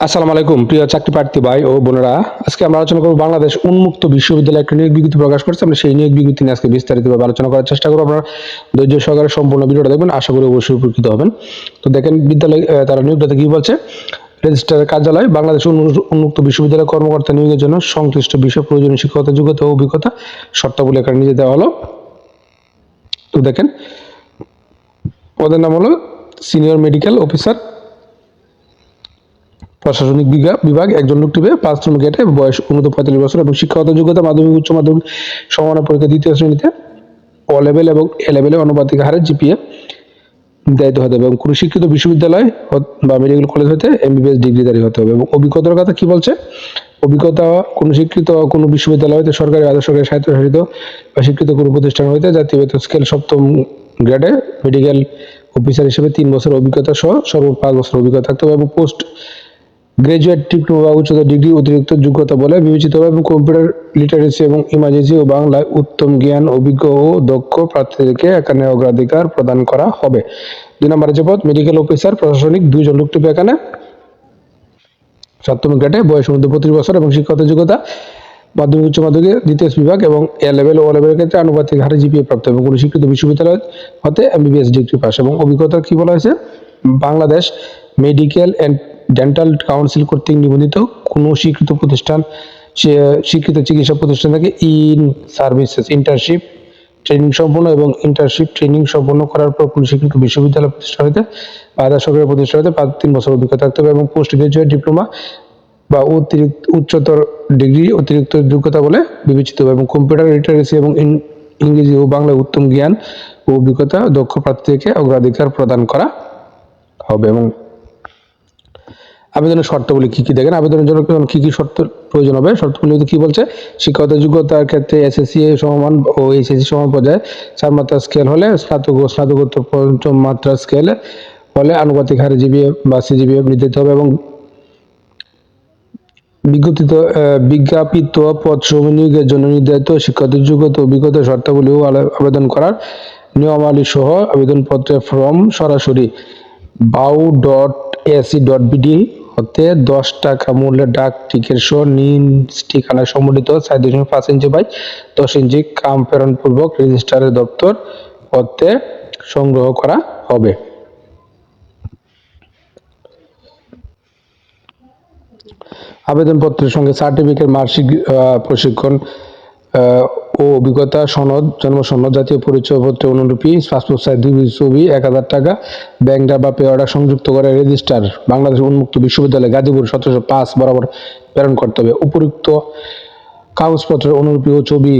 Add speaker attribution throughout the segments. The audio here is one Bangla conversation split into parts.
Speaker 1: আসসালামু আলাইকুম, প্রিয় চাকরি প্রার্থী ভাই ও বোনেরা। আজকে আমরা আলোচনা করব বাংলাদেশ উন্মুক্ত বিশ্ববিদ্যালয় একটা নিয়োগ বিজ্ঞপ্তি প্রকাশ করছে। আমরা সেই নিয়োগ বিজ্ঞপ্তি নিয়ে আজকে বিস্তারিতভাবে আলোচনা করার চেষ্টা করব। আপনারা ধৈর্য সহকারে সম্পূর্ণ ভিডিওটা দেখবেন, আশা করি অবশ্যই উপকৃত হবেন। তো দেখেন, বিদ্যালয় তারা নিয়োগটাতে কি বলছে? রেজিস্ট্রার কার্যালয়, বাংলাদেশ উন্মু- উন্মুক্ত বিশ্ববিদ্যালয় কর্মকর্তা নিয়োগের জন্য সংশ্লিষ্ট বিষয়, প্রয়োজনীয় শিক্ষকতা, যোগ্যতা ও অভিজ্ঞতা শর্তাবলী এখানে নিজে দেওয়া হলো। তো দেখেন, ওদের নাম হলো সিনিয়র মেডিকেল অফিসার প্রশাসনিক বিভাগ, একজন লোক টিপে পাঁচ নম্বর গেটে বয়স উন্নত পঁয়তাল্লিশ বছর এবং শিক্ষাগত যোগ্যতা মাধ্যমিক উচ্চ মাধ্যমিক সমানের পরীক্ষা দ্বিতীয় শ্রেণীতে ও লেভেল এবং এ লেভেলে অনুপাতিক হারে জিপিএ দায়িত্ব হতে হবে এবং কোনো শিক্ষিত বিশ্ববিদ্যালয় বা মেডিকেল কলেজ হতে এমবিবিএস ডিগ্রিধারী হতে হবে এবং অভিজ্ঞতার কথা কি বলছে? অভিজ্ঞতা কোনো শিক্ষিত কোনো বিশ্ববিদ্যালয় হতে সরকারি আধা সরকারি স্বায়ত্তশাসিত বা শিক্ষিত কোনো প্রতিষ্ঠান হইতে জাতীয় বেতন স্কেল সপ্তম গ্রেডে মেডিকেল অফিসার হিসেবে তিন বছর অভিজ্ঞতা সহ সর্ব পাঁচ বছর অভিজ্ঞতা থাকতে হবে এবং পোস্ট গ্রাজুয়েট ডিপ্লোমা বা উচ্চতর ডিগ্রি অতিরিক্ত যোগ্যতা বলে বিবেচিত হবে এবং কম্পিউটার লিটারেসি এবং ইমার্জেন্সি ও বাংলায় উত্তম জ্ঞান অভিজ্ঞ ও দক্ষ প্রার্থীদেরকে এখানে অগ্রাধিকার প্রদান করা হবে। দুই নম্বরে যে পদ মেডিকেল অফিসার প্রশাসনিক দুইজন লোক টিপে এখানে। সপ্তম গ্রেডে বয়স মধ্যে পঁচিশ বছর এবং শিক্ষাগত যোগ্যতা মাধ্যমিক উচ্চ মাধ্যমিক দ্বিতীয় বিভাগ এবং এ লেভেল ও লেভেলের ক্ষেত্রে আনুপাতিক হারে জিপিএ প্রাপ্ত এবং কোনো শিক্ষিত বিশ্ববিদ্যালয় হতে এমবিবিএস ডিগ্রি পাস এবং অভিজ্ঞতা কি বলা হয়েছে? Bangladesh medical and dental council কর্তৃক নিবন্ধিত কোনো স্বীকৃত প্রতিষ্ঠান স্বীকৃত চিকিৎসা প্রতিষ্ঠান থেকে ইন সার্ভিসেস ইন্টার্নশিপ ট্রেনিং সম্পন্ন এবং ইন্টার্নশিপ ট্রেনিং সম্পন্ন করার পর কোনো স্বীকৃত বিশ্ববিদ্যালয় প্রতিষ্ঠান হতে বা সরকারি প্রতিষ্ঠান হতে পাঁচ তিন বছর অভিজ্ঞতা থাকতে হবে এবং পোস্ট গ্রাজুয়েট ডিপ্লোমা বা অতিরিক্ত, উচ্চতর ডিগ্রি অতিরিক্ত যোগ্যতা বলে বিবেচিত হবে এবং কম্পিউটার লিটারেসি এবং ইংরেজি ও বাংলায় উত্তম জ্ঞান ও অভিজ্ঞতা দক্ষ প্রার্থীকে অগ্রাধিকার প্রদান করা হবে এবং আবেদনের শর্তাবলী কি কি দেখেন? আবেদনের জন্য কি কি শর্ত প্রয়োজন হবে? শর্তগুলি কি বলছে? শিক্ষাগত যোগ্যতার ক্ষেত্রে এসএসসি সমান ও এইচএসসি সমান পর্যায়ে চার মাত্রা স্কেল হলে স্নাতক ও স্নাতকোত্তর পঞ্চম মাত্রা স্কেলে হলে আনুপাতিক হারে জিবিএ বা সিজিবিএ নির্ধারিত হবে এবং বিজ্ঞপ্তিত বিজ্ঞাপিত পদ নিয়োগের জন্য নির্ধারিত শিক্ষাগত যোগ্যতা, অভিজ্ঞতা শর্তাবলীও আবেদন করার নিয়মাবলী সহ আবেদনপত্রের ফর্ম সরাসরি বাউ ডট এসি ডট বিডি হতে দশ টাকা মূল্যের ডাক টিকিট সহ নিন ঠিকানায় সম্বলিত সাড়ে দশমিক পাঁচ ইঞ্চি বাই দশ ইঞ্চি কাম প্রেরণ পূর্বক রেজিস্ট্রারের দপ্তর হতে সংগ্রহ করা হবে। আবেদনপত্রের সঙ্গে সার্টিফিকেট আহ, প্রশিক্ষণ ও অভিজ্ঞতা সনদ জন্ম সনদ জাতীয় পরিচয়পত্র অনুরূপী পাসপোর্ট সাইজ দুই ছবি, এক হাজার টাকা, ব্যাংক বা পে অর্ডার সংযুক্ত করে রেজিস্টার, বাংলাদেশ উন্মুক্ত বিশ্ববিদ্যালয়, গাজীপুর সতেরোশো পাঁচ বরাবর প্রেরণ করতে হবে। উপযুক্ত কাগজপত্রের অনুলিপি ও ছবি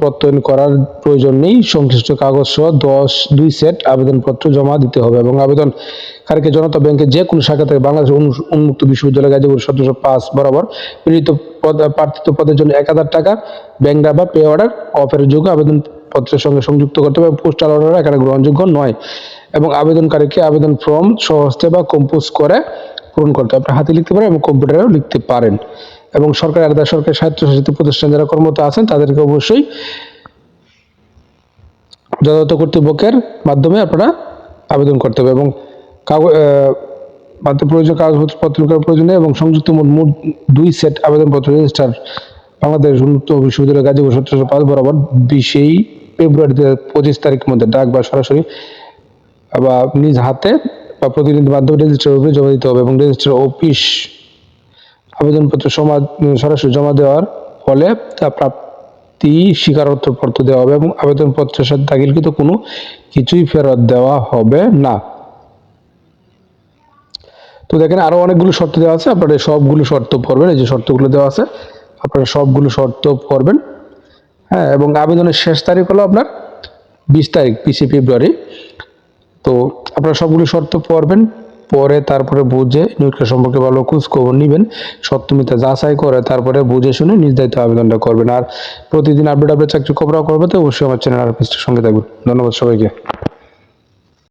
Speaker 1: প্রত্যয়ন করার প্রয়োজন নেই। সংশ্লিষ্ট কাগজ সহ দশ, দুই সেট আবেদনপত্র জমা দিতে হবে এবং আবেদন আবেদনকারীকে জনতা ব্যাংকের যে কোনো শাখা থেকে বাংলাদেশ উন- উন্মুক্ত বিশ্ববিদ্যালয়, গাজীপুর সতেরোশো পাঁচ বরাবর পদ, প্রার্থিত পদের জন্য এক হাজার টাকা ব্যাংক বা পে অর্ডার অফারের যোগ্য আবেদনপত্রের সঙ্গে সংযুক্ত করতে হবে পোস্টাল অর্ডার এখানে গ্রহণযোগ্য নয় এবং আবেদনকারীকে আবেদন ফর্ম সহস্তে বা কম্পোজ করে পূরণ করতে হবে। আপনি হাতে লিখতে পারেন এবং কম্পিউটারেও লিখতে পারেন। এবং সরকার আলাদা সরকারি স্বায়ত্তশাসিত প্রতিষ্ঠান যারা কর্মরত আছেন, তাদেরকে অবশ্যই যথাযথ কর্তৃপক্ষের মাধ্যমে আপনারা আবেদন করতে হবে এবং কাগজ প্রয়োজন কাগজপত্র পত্র করার প্রয়োজন এবং সংযুক্ত মোট দুই সেট আবেদনপত্র রেজিস্টার বাংলাদেশ উন্মুক্ত বিশ্ববিদ্যালয় গাজীপুর সতেরোশো পাঁচ বরাবর বিশেই ফেব্রুয়ারি দু পঁচিশ তারিখের মধ্যে ডাক বা সরাসরি বা নিজ হাতে বা প্রতিনিধির মাধ্যমে রেজিস্টার অফিসে জমা দিতে হবে এবং রেজিস্টার অফিস আবেদনপত্র সমা সরাসরি জমা দেওয়ার ফলে তা প্রাপ্তি স্বীকারোত্তর পত্র দেওয়া হবে এবং আবেদনপত্রের সাথে দাখিলকৃত কোনো কিছুই ফেরত দেওয়া হবে না। তো দেখেন আরও অনেকগুলো শর্ত দেওয়া আছে, আপনারা সবগুলো শর্ত পড়বেন, এই যে শর্তগুলো দেওয়া আছে, আপনারা সবগুলো শর্ত পড়বেন। হ্যাঁ এবং আবেদনের শেষ তারিখ হলো আপনার বিশ তারিখ, বিশে ফেব্রুয়ারি। তো আপনারা সবগুলো শর্ত পড়বেন পরে তারপরে বুঝে নিয়োগটা সম্পর্কে ভালো খোঁজ খবর নেবেন, সপ্তমীতে যাচাই করে তারপরে বুঝে শুনে নির্ধারিত আবেদনটা করবেন। আর প্রতিদিন আপডেট আপডেট চাকরি খবর করবে তো অবশ্যই আমার চ্যানেল আর সঙ্গে থাকবেন। ধন্যবাদ সবাইকে।